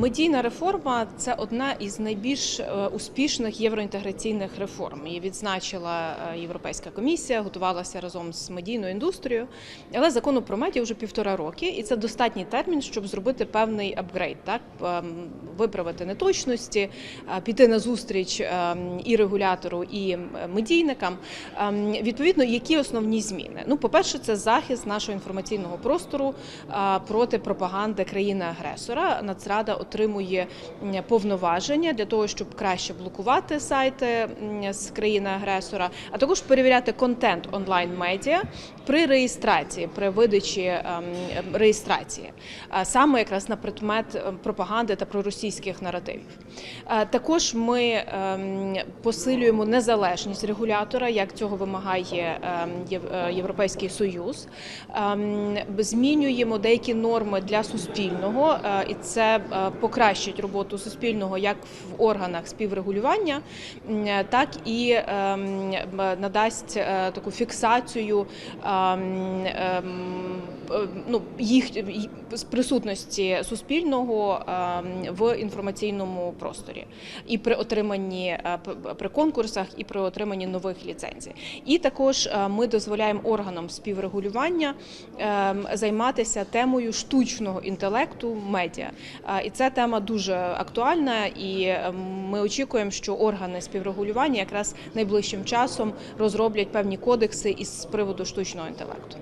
Медійна реформа це одна із найбільш е, успішних євроінтеграційних реформ. Її відзначила е, Європейська комісія, готувалася разом з медійною індустрією. Але закону про медіа вже півтора роки, і це достатній термін, щоб зробити певний апгрейд, так ем, виправити неточності, е, піти на зустріч ем, і регулятору, і медійникам. Ем, Відповідно, які основні зміни? Ну, по-перше, це захист нашого інформаційного простору проти пропаганди країни-агресора. Нацрада отримує повноваження для того, щоб краще блокувати сайти з країни-агресора, а також перевіряти контент онлайн-медіа при реєстрації, при видачі ем, реєстрації, саме якраз на предмет ем, пропаганди та проросійських наративів. Е, Також ми ем, посилюємо незалежність регулятора, як цього вимагає ем, е, Європейський Союз. Змінюємо деякі норми для суспільного, е, і це е, покращить роботу суспільного як в органах співрегулювання, так і ем, надасть е, таку фіксацію ем, ем, е, ну, їх присутності суспільного в інформаційному просторі і при отриманні е, при конкурсах, і при отриманні нових ліцензій. І також ми дозволяємо органам співрегулювання займатися темою штучного інтелекту медіа. І тема дуже актуальна, і ем, ми очікуємо, що органи співрегулювання якраз найближчим часом розроблять певні кодекси із приводу штучного інтелекту.